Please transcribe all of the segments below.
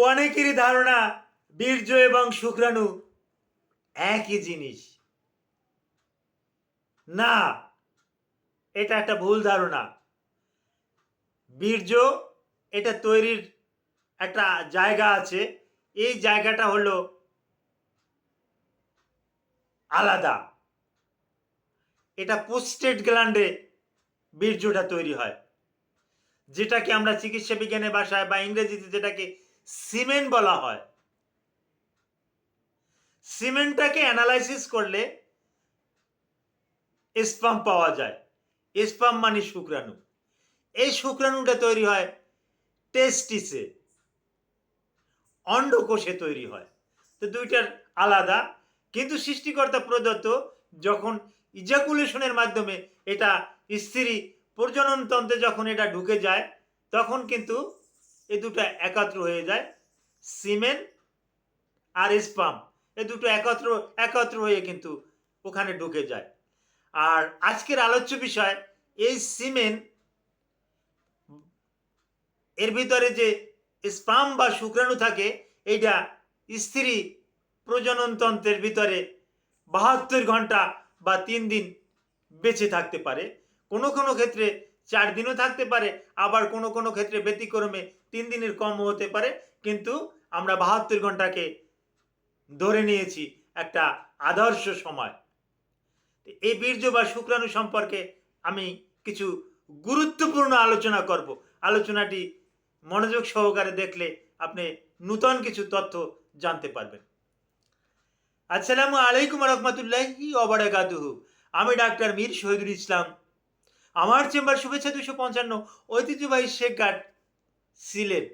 অনেকেরই ধারণা বীর্য এবং শুক্রাণু একই জিনিস। না, এটা একটা ভুল ধারণা। বীর্য এটা তৈরির একটা জায়গা আছে। এই জায়গাটা হলো আলাদা। এটা পোস্টেড গ্ল্যান্ডে বীর্যটা তৈরি হয়। যেটাকে আমরা চিকিৎসা বিজ্ঞানের ভাষায় বা ইংরেজিতে যেটাকে সিমেন্ট বলা হয়। সিমেন্টটাকে অ্যানালাইসিস করলে স্পাম পাওয়া যায়। স্পাম মানে শুক্রাণু। এই শুক্রাণুটা তৈরি হয় টেস্টিসে অন্ডকোষে তৈরি হয়। তো দুইটার আলাদা। কিন্তু সৃষ্টিকর্তা প্রদত্ত যখন ইজাকুলেশনের মাধ্যমে এটা স্ত্রী প্রজনন তন্ত্রে যখন এটা ঢুকে যায়, তখন কিন্তু এ দুটো একাত্র হয়ে যায়। সিমেন আর স্পাম, এ দুটো একত্র একত্র হয়ে কিন্তু ওখানে ঢুকে যায়। আর আজকের আলোচ্য বিষয়, এই সিমেন এর ভিতরে যে স্পাম বা শুক্রাণু থাকে, এইটা স্ত্রী প্রজননতন্ত্রের ভিতরে বাহাত্তর ঘণ্টা বা তিন দিন বেঁচে থাকতে পারে। কোনো কোনো ক্ষেত্রে চার দিনও থাকতে পারে, আবার কোনো কোনো ক্ষেত্রে ব্যতিক্রমে তিন দিনের কমও হতে পারে। কিন্তু আমরা বাহাত্তর ঘন্টাকে ধরে নিয়েছি একটা আদর্শ সময়। এই বীর্য বা শুক্রাণু সম্পর্কে আমি কিছু গুরুত্বপূর্ণ আলোচনা করব। আলোচনাটি মনোযোগ সহকারে দেখলে আপনি নূতন কিছু তথ্য জানতে পারবেন। আসসালামু আলাইকুম রহমতুল্লাহি আমি ডাক্তার মীর শহীদুল ইসলাম আমার চেম্বার শুভেচ্ছা দুশো পঞ্চান্ন। ঐতিহ্যবাহী শেখ ঘাট সিলেট।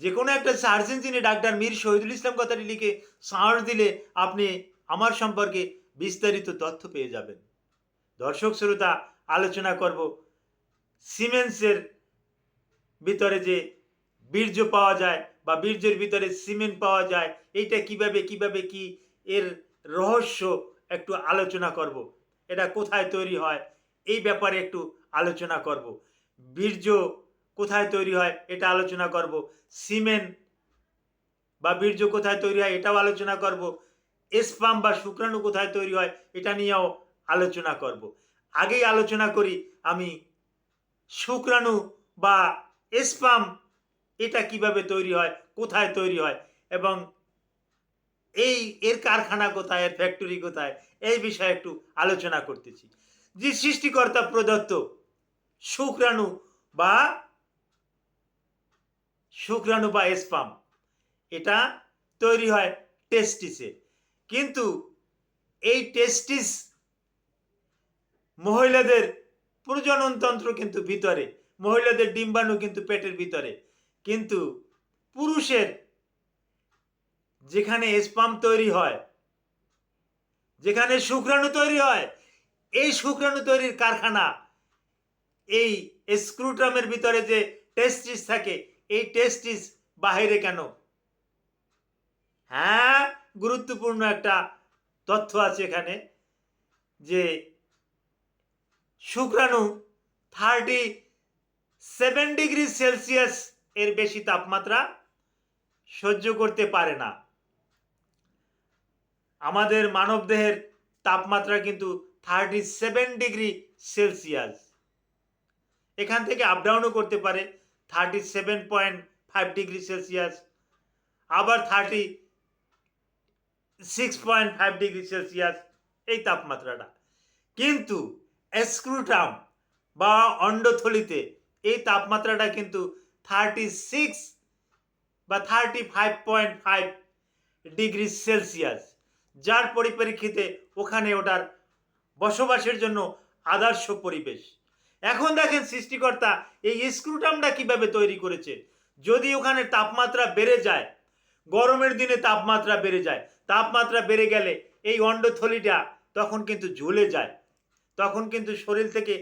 যে কোনো একটা সার্চ ইঞ্জিনে ডাক্তার মীর শহীদুল ইসলাম কথাটি লিখে সার্চ দিলে আপনি আমার সম্পর্কে বিস্তারিত তথ্য পেয়ে যাবেন। দর্শক শ্রোতা, আলোচনা করব সিমেন্সের ভিতরে যে বীর্য পাওয়া যায় বা বীর্যের ভিতরে সিমেন্ট পাওয়া যায়, এইটা কীভাবে কীভাবে কি এর রহস্য একটু আলোচনা করব। এটা কোথায় তৈরি হয়, এই ব্যাপারে একটু আলোচনা করব। বীর্য কোথায় তৈরি হয়, এটা আলোচনা করব। সিমেন্ট বা বীর্য কোথায় তৈরি হয়, এটাও আলোচনা করব। স্পাম বা শুক্রাণু কোথায় তৈরি হয়, এটা নিয়েও আলোচনা করব। আগেই আলোচনা করি আমি, শুক্রাণু বা স্পাম, এটা কীভাবে তৈরি হয়, কোথায় তৈরি হয় এবং এই, এর কারখানা কোথায়, এর ফ্যাক্টরি কোথায়? এই বিষয়ে একটু আলোচনা করতেছি। যে সৃষ্টিকর্তা প্রদত্ত শুক্রাণু বা শুক্রাণু বা স্পাম এটা তৈরি হয় টেস্টিসে কিন্তু এই টেস্টিস মহিলাদের প্রজননতন্ত্র কিন্তু ভিতরে, মহিলাদের ডিম্বাণু কিন্তু পেটের ভিতরে। কিন্তু পুরুষের যেখানে স্পাম তৈরি হয়, যেখানে শুক্রাণু তৈরি হয়, এই শুক্রাণু তৈরির কারখানা, এই স্ক্রুট্রামের ভিতরে যে টেস্টিস থাকে, এই টেস্টিস বাহিরে কেন? হ্যাঁ গুরুত্বপূর্ণ একটা তথ্য আছে এখানে যে শুক্রাণু থার্টি সেভেন ডিগ্রি সেলসিয়াস এর বেশি তাপমাত্রা সহ্য করতে পারে না। আমাদের মানবদেহের তাপমাত্রা কিন্তু থার্টি সেভেন ডিগ্রি সেলসিয়াস এখান থেকে আপ ডাউনও করতে পারে thirty seven point five degree celsius আবার thirty six point five degree celsius এই তাপমাত্রাটা। কিন্তু স্ক্রুটাম বা অন্ডথলিতে এই তাপমাত্রাটা কিন্তু থার্টি সিক্স বা thirty five point five degree celsius যার পরিপ্রেক্ষিতে ওখানে ওটার বসবাসের জন্য আদর্শ পরিবেশ। এখন দেখেন সৃষ্টিকর্তা এই স্ক্রুটামটা কীভাবে তৈরি করেছে। যদি ওখানে তাপমাত্রা বেড়ে যায়, গরমের দিনে তাপমাত্রা বেড়ে যায়, তাপমাত্রা বেড়ে গেলে এই অন্ডথলিটা তখন কিন্তু ঝুলে যায়। তখন কিন্তু শরীর থেকে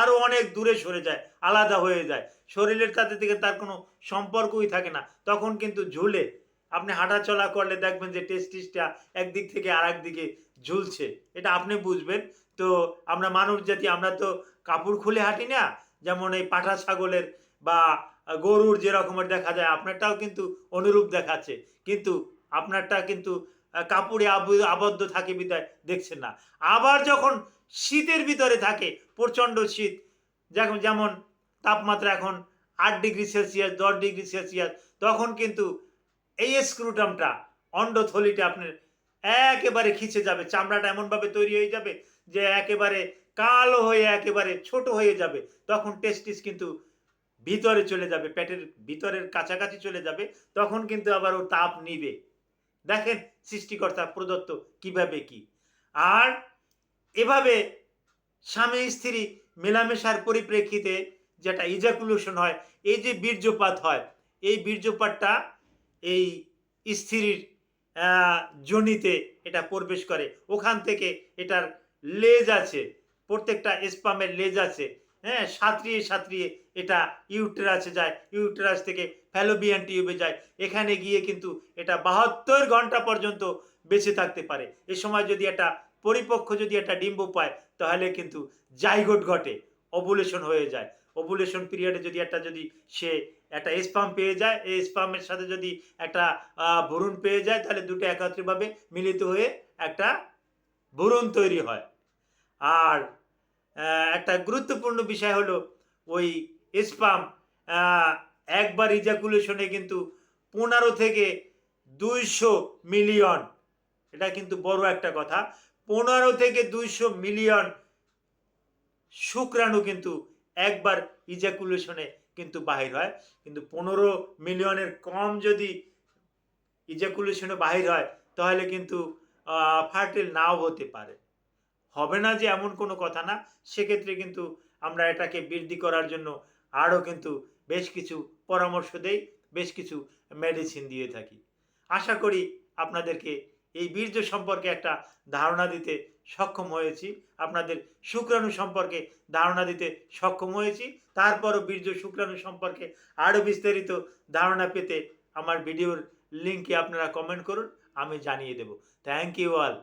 আরও অনেক দূরে সরে যায়, আলাদা হয়ে যায়। শরীরের সাথে থেকে তার কোনো সম্পর্কই থাকে না, তখন কিন্তু ঝুলে। আপনি হাঁটাচলা করলে দেখবেন যে টেস্টিসটা একদিক থেকে আর দিকে ঝুলছে। এটা আপনি বুঝবেন। তো আমরা মানব জাতি, আমরা তো কাপড় খুলে হাঁটি না, যেমন এই পাঠা ছাগলের বা গরুর যে রকমের দেখা যায়, আপনারটাও কিন্তু অনুরূপ দেখাচ্ছে। কিন্তু আপনারটা কিন্তু কাপড়ে আবু- আবদ্ধ থাকে বিদায়, দেখছেন না। আবার যখন শীতের ভিতরে থাকে, প্রচণ্ড শীত, যেমন যেমন তাপমাত্রা এখন আট ডিগ্রি সেলসিয়াস, দশ ডিগ্রি সেলসিয়াস, তখন কিন্তু এই স্ক্রুটামটা অন্ডথলিটা আপনার একেবারে খিচে যাবে, চামড়াটা এমনভাবে তৈরি হয়ে যাবে যে একেবারে কালো হয়ে, একেবারে ছোট হয়ে যাবে। তখন টেস্টিস কিন্তু ভিতরে চলে যাবে, পেটের ভিতরের কাছাকাছি চলে যাবে, তখন কিন্তু আবার ও তাপ নিবে। দেখেন সৃষ্টিকর্তা প্রদত্ত কীভাবে কি। আর এভাবে স্বামী স্ত্রী মেলামেশার পরিপ্রেক্ষিতে যেটা ইজাকুলেশন হয়, এই যে বীর্যপাত হয়, এই বীর্যপাতটা এই স্ত্রীর জনিতে এটা প্রবেশ করে। ওখান থেকে এটার লেজ আছে, প্রত্যেকটা স্পামের লেজ আছে। হ্যাঁ সাঁতরিয়ে সাঁতরিয়ে এটা ইউটেরাসে যায়, ইউটেরাস থেকে ফ্যালোবিয়ান টিউবে যায়। এখানে গিয়ে কিন্তু এটা বাহাত্তর ঘণ্টা পর্যন্ত বেঁচে থাকতে পারে। এ সময় যদি একটা পরিপক্ষ যদি একটা ডিম্ব পায়, তাহলে কিন্তু জাইগোট ঘটে, অবুলেশন হয়ে যায়। অবুলেশন পিরিয়ডে যদি একটা যদি সে একটা স্পাম পেয়ে যায়। এই স্পামের সাথে যদি একটা ভ্রূণ পেয়ে যায়, তাহলে দুটো একত্রিতভাবে মিলিত হয়ে একটা ভ্রূণ তৈরি হয়। আর একটা গুরুত্বপূর্ণ বিষয় হলো ওই স্পাম একবার ইজাকুলেশনে কিন্তু পনেরো থেকে দুইশো মিলিয়ন এটা কিন্তু বড় একটা কথা, পনেরো থেকে দুইশো মিলিয়ন শুক্রাণু কিন্তু একবার ইজাকুলেশনে কিন্তু বাহির হয়। কিন্তু পনেরো মিলিয়নের কম যদি ইজাকুলেশনে বাহির হয়, তাহলে কিন্তু ফার্টিল নাও হতে পারে। হবে না যে এমন কোনো কথা না, সেক্ষেত্রে কিন্তু আমরা এটাকে বৃদ্ধি করার জন্য আরও কিন্তু বেশ কিছু পরামর্শ দেই, বেশ কিছু মেডিসিন দিয়ে থাকি। আশা করি আপনাদেরকে এই বীর্য সম্পর্কে একটা ধারণা দিতে সক্ষম হয়েছি। আপনাদের শুক্রাণু সম্পর্কে ধারণা দিতে সক্ষম হয়েছি। তারপরও বীর্য শুক্রাণু সম্পর্কে আরও বিস্তারিত ধারণা পেতে আমার ভিডিওর লিঙ্কে আপনারা কমেন্ট করুন, আমি জানিয়ে দেব। Thank you all